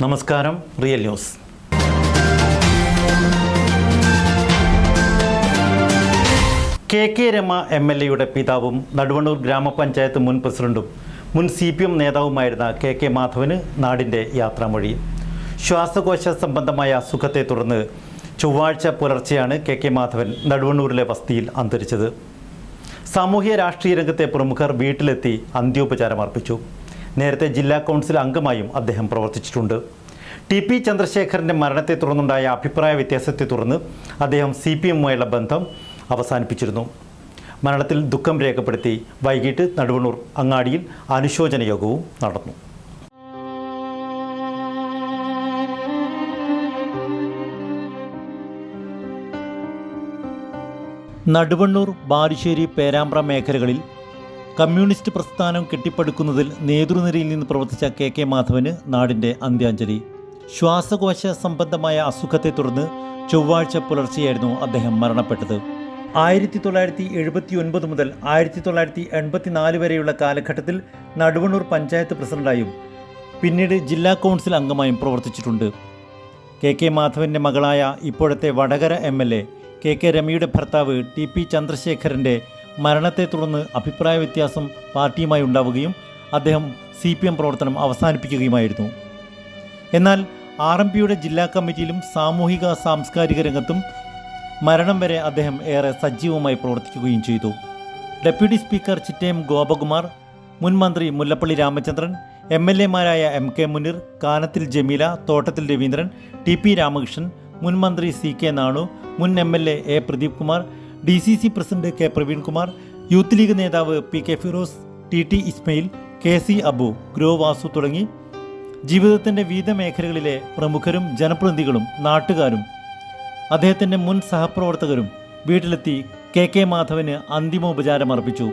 നമസ്കാരം real news. K K Rama M L എയുടെ പിതാവും നടുവണ്ണൂർ ഗ്രാമപഞ്ചായത്ത് മുൻ പ്രസിഡന്റും മുൻ സി പി എം നേതാവുമായിരുന്ന കെ കെ മാധവന് നാടിന്റെ യാത്രാമൊഴി. ശ്വാസകോശ സംബന്ധമായ അസുഖത്തെ തുടർന്ന് ചൊവ്വാഴ്ച പുലർച്ചെയാണ് കെ കെ മാധവൻ നടുവണ്ണൂരിലെ വസതിയിൽ അന്തരിച്ചത്. സാമൂഹ്യ രാഷ്ട്രീയ രംഗത്തെ പ്രമുഖർ വീട്ടിലെത്തി അന്ത്യോപചാരം അർപ്പിച്ചു നേരത്തെ ജില്ലാ കൗൺസിൽ അംഗമായും അദ്ദേഹം പ്രവർത്തിച്ചിട്ടുണ്ട്. ടി പി ചന്ദ്രശേഖരന്റെ മരണത്തെ തുടർന്നുണ്ടായ അഭിപ്രായ വ്യത്യാസത്തെ തുടർന്ന് അദ്ദേഹം സി പി എമ്മുമായുള്ള ബന്ധം അവസാനിപ്പിച്ചിരുന്നു. മരണത്തിൽ ദുഃഖം രേഖപ്പെടുത്തി വൈകിട്ട് നടുവണ്ണൂർ അങ്ങാടിയിൽ അനുശോചന യോഗവും നടന്നു. നടുവണ്ണൂർ ബാലുശ്ശേരി പേരാമ്പ്ര മേഖലകളിൽ കമ്മ്യൂണിസ്റ്റ് പ്രസ്ഥാനം കെട്ടിപ്പടുക്കുന്നതിൽ നേതൃനിരയിൽ നിന്ന് പ്രവർത്തിച്ച കെ കെ മാധവന് നാടിന്റെ അന്ത്യാഞ്ജലി. ശ്വാസകോശ സംബന്ധമായ അസുഖത്തെ തുടർന്ന് ചൊവ്വാഴ്ച പുലർച്ചെയായിരുന്നു അദ്ദേഹം മരണപ്പെട്ടത്. ആയിരത്തി തൊള്ളായിരത്തി എഴുപത്തി ഒൻപത് മുതൽ ആയിരത്തി തൊള്ളായിരത്തി എൺപത്തിനാല് വരെയുള്ള കാലഘട്ടത്തിൽ നടുവണ്ണൂർ പഞ്ചായത്ത് പ്രസിഡന്റായും പിന്നീട് ജില്ലാ കൗൺസിൽ അംഗമായും പ്രവർത്തിച്ചിട്ടുണ്ട്. കെ കെ മാധവന്റെ മകളായ ഇപ്പോഴത്തെ Vadakara M L A K K രമയുടെ ഭർത്താവ് ടി പി ചന്ദ്രശേഖരന്റെ മരണത്തെ തുടർന്ന് അഭിപ്രായ വ്യത്യാസം പാർട്ടിയുമായി ഉണ്ടാവുകയും അദ്ദേഹം സി പി എം പ്രവർത്തനം അവസാനിപ്പിക്കുകയുമായിരുന്നു. എന്നാൽ ആർ എം പിയുടെ ജില്ലാ കമ്മിറ്റിയിലും സാമൂഹിക സാംസ്കാരിക രംഗത്തും മരണം വരെ അദ്ദേഹം ഏറെ സജീവമായി പ്രവർത്തിക്കുകയും ചെയ്തു. ഡെപ്യൂട്ടി സ്പീക്കർ ചിറ്റയം ഗോപകുമാർ മുൻ മന്ത്രി Mullappally Ramachandran M L എമാരായ M K Muneer Kanathil Jameela Thottathil Raveendran T P Ramakrishnan മുൻ മന്ത്രി സി കെ നാണു മുൻ M L A A Pradeep Kumar D C C president K. Praveenkumar youth league നേതാവ് P. K. Firoz T. T. Ismail K. C. Abu grow Vasu തുടങ്ങി ജീവിതത്തിന്റെ വിവിധ മേഖലകളിലെ പ്രമുഖരും ജനപ്രതിനിധികളും നാട്ടുകാരും. അദ്ദേഹത്തിന്റെ മുൻ സഹപ്രവർത്തകരും വീട്ടിലെത്തി കെ. കെ. മാധവന് അന്തിമോപചാരം അർപ്പിച്ചു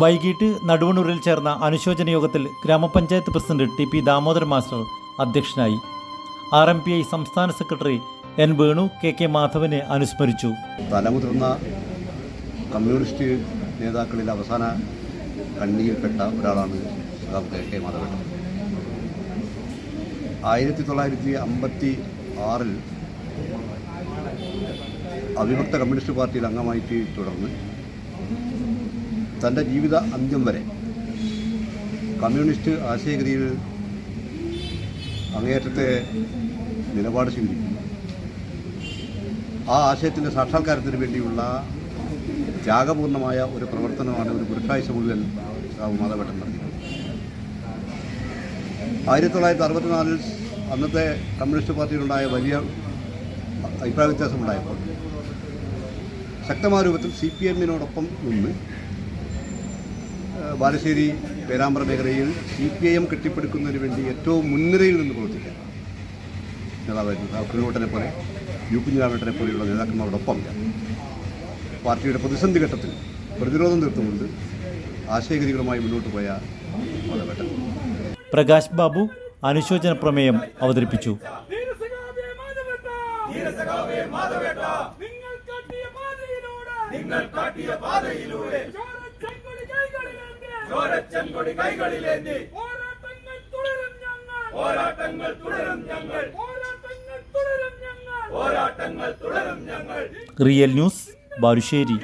വൈകിട്ട് നടുവണ്ണൂരിൽ ചേർന്ന അനുശോചന യോഗത്തിൽ ഗ്രാമപഞ്ചായത്ത് president T P Damodaran master അധ്യക്ഷനായി. ആർ എം പി ഐ സംസ്ഥാന secretary N Venu K K മാധവനെ അനുസ്മരിച്ചു. തലമുതിർന്ന കമ്മ്യൂണിസ്റ്റ് നേതാക്കളിൽ അവസാന കണ്ണിയിൽപ്പെട്ട ഒരാളാണ് കെ കെ മാധവൻ. ആയിരത്തി തൊള്ളായിരത്തി അമ്പത്തി ആറിൽ അവിഭക്ത കമ്മ്യൂണിസ്റ്റ് പാർട്ടിയിൽ അംഗമായിട്ട് തുടർന്ന് തന്റെ ജീവിത അന്ത്യം വരെ കമ്മ്യൂണിസ്റ്റ് ആശയഗതിയിൽ അങ്ങേയറ്റത്തെ നിലപാട് സ്വീകരിക്കും ആ ആശയത്തിന്റെ സാക്ഷാത്കാരത്തിന് വേണ്ടിയുള്ള ത്യാഗപൂർണമായ ഒരു പ്രവർത്തനമാണ് ഒരു പുരുഷായുസ് മുഴുവൻ സാവു മാധവട്ടൻ നടത്തിയത് ആയിരത്തി തൊള്ളായിരത്തി അറുപത്തിനാലിൽ അന്നത്തെ കമ്മ്യൂണിസ്റ്റ് പാർട്ടിയിലുണ്ടായ വലിയ അഭിപ്രായ വ്യത്യാസമുണ്ടായപ്പോൾ ശക്തമായ രൂപത്തിൽ സി പി എമ്മിനോടൊപ്പം നിന്ന് ബാലുശ്ശേരി പേരാമ്പ്ര മേഖലയിൽ സി പി ഐ എം കെട്ടിപ്പടുക്കുന്നതിന് വേണ്ടി ഏറ്റവും മുൻനിരയിൽ നിന്ന് പ്രവർത്തിക്കാൻ നേതാവായിരുന്നു കുഞ്ഞോട്ടനെ പോലെ യു പി കുഞ്ഞിരാമേട്ടനെ പോലെയുള്ള നേതാക്കന്മാരോടൊപ്പം പാർട്ടിയുടെ പ്രതിസന്ധി ഘട്ടത്തിൽ പ്രതിരോധം തീർത്തുകൊണ്ട് ആശയഗതികളുമായി മുന്നോട്ട് പോയ പ്രകാശ് ബാബു അനുശോചന പ്രമേയം അവതരിപ്പിച്ചു. നിങ്ങൾ കാട്ടിയ പാതയിലൂടെ നിങ്ങൾ കാട്ടിയ പാതയിലൂടെ ചോരച്ചെങ്കൊടി കൈകളിലേന്തി കൊടി കൈകളിലേന്തി. പോരാട്ടങ്ങൾ തുടരും ഞങ്ങൾ. പോരാട്ടങ്ങൾ തുടരും ഞങ്ങൾ. പോരാട്ടങ്ങൾ തുടരും ഞങ്ങൾ. പോരാട്ടങ്ങൾ തുടരും ഞങ്ങൾ. Real news Balussery.